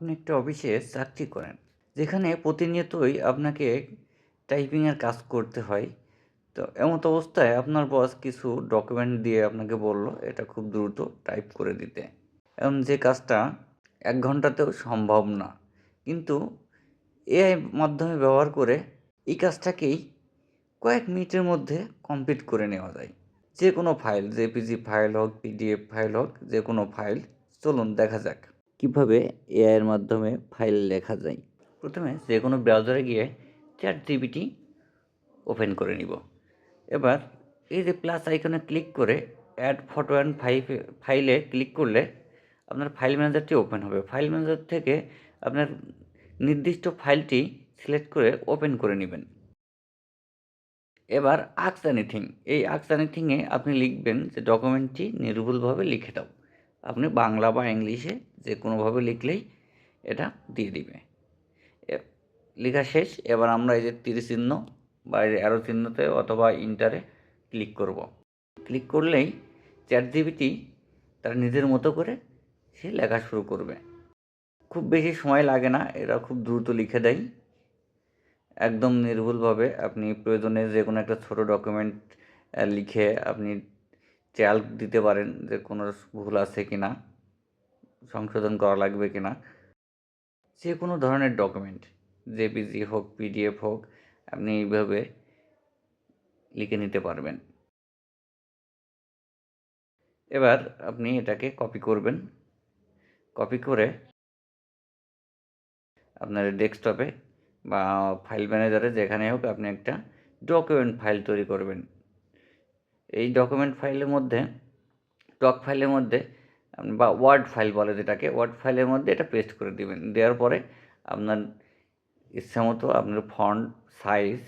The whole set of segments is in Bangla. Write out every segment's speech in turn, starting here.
আপনি একটা অফিসে চাকরি করেন। যেখানে প্রতিনিয়তই আপনাকে টাইপিংয়ের কাজ করতে হয়। তো এমত অবস্থায় আপনার বস কিছু ডকুমেন্ট দিয়ে আপনাকে বলল, এটা খুব দ্রুত টাইপ করে দিতে। এবং যে কাজটা এক ঘন্টাতেও সম্ভব না। কিন্তু এআই মাধ্যমে ব্যবহার করে এই কাজটাকেই কয়েক মিনিটের মধ্যে কমপ্লিট করে নেওয়া যায়। যে কোনো ফাইল জেপিজি ফাইল হোক পিডিএফ ফাইল হোক, যে কোনো ফাইল চলুন দেখা যাক। কীভাবে এআইয়ের মাধ্যমে ফাইল লেখা যায়? প্রথমে যে কোনো ব্রাউজারে গিয়ে চ্যাট জিবিটি ওপেন করে নিব। এবার এই যে প্লাস আইকনে ক্লিক করে অ্যাড ফটো অ্যান্ড ফাইভ ফাইলে ক্লিক করলে আপনার ফাইল ম্যানেজারটি ওপেন হবে। ফাইল ম্যানেজার থেকে আপনার নির্দিষ্ট ফাইলটি সিলেক্ট করে ওপেন করে নেবেন। এবার আক্স এনিথিং এই আক্স এনিথিংয়ে আপনি লিখবেন যে ডকুমেন্টটি নির্ভুলভাবে লিখে দাও। আপনি বাংলা বা ইংলিশে যে কোনোভাবে লিখলেই এটা দিয়ে দিবে। লেখা শেষ, এবার আমরা এই যে তীর চিহ্ন বা অ্যারো চিহ্নতে অথবা ইন্টারে ক্লিক করব। ক্লিক করলেই চ্যাট জিবিটি তার নিজের মতো করে সে লেখা শুরু করবে। খুব বেশি সময় লাগে না, এরা খুব দ্রুত লিখে দেয়। একদম নির্ভুলভাবে আপনি প্রয়োজনে যে কোনো একটা ছোটো ডকুমেন্ট লিখে আপনি ট্যাল দিতে পারেন যে কোনো ভুল আছে কি না সংশোধন করা লাগবে কি না যে কোনো ধরনের ডকুমেন্ট জেপিজি হোক পিডিএফ হোক, আপনি এইভাবে লিখে নিতে পারবেন। এবার আপনি এটাকে কপি করবেন। কপি করে আপনার ডেস্কটপে বা ফাইল ম্যানেজারে যেখানে হোক আপনি একটা ডকুমেন্ট ফাইল তৈরি করবেন। এই ডকুমেন্ট ফাইলের মধ্যে টক ফাইলের মধ্যে বা ওয়ার্ড ফাইল বলে যেটাকে ওয়ার্ড ফাইলের মধ্যে এটা পেস্ট করে দিবেন। দেওয়ার পরে আপনার ইচ্ছা মতো আপনার ফন্ট সাইজ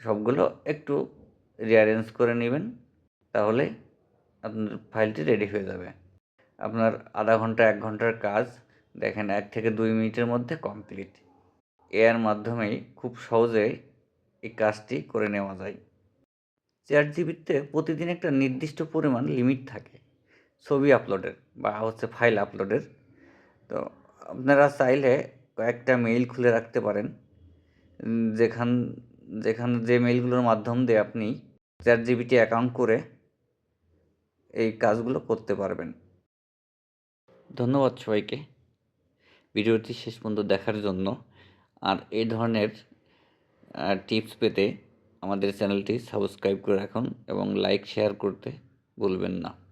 সবগুলো একটু রিয়ারেঞ্জ করে নেবেন, তাহলে আপনার ফাইলটি রেডি হয়ে যাবে। আপনার আধা ঘণ্টা, এক ঘণ্টার কাজ, দেখেন এক থেকে দুই মিনিটের মধ্যে কমপ্লিট এর মাধ্যমেই খুব সহজেই এই কাজটি করে নেওয়া যায়। চার জিবিতে প্রতিদিন একটা নির্দিষ্ট পরিমাণ লিমিট থাকে, ছবি আপলোডের বা হচ্ছে ফাইল আপলোডের। তো আপনারা চাইলে কয়েকটা মেইল খুলে রাখতে পারেন যেখান যেখান যে মেইলগুলোর মাধ্যম দিয়ে আপনি চার জিবিটি অ্যাকাউন্ট করে এই কাজগুলো করতে পারবেন। ধন্যবাদ সবাইকে। ভিডিওটি শেষ পর্যন্ত দেখার জন্য। আর এই ধরনের টিপস পেতে আমাদের চ্যানেলটি সাবস্ক্রাইব করে রাখুন এবং লাইক শেয়ার করতে ভুলবেন না।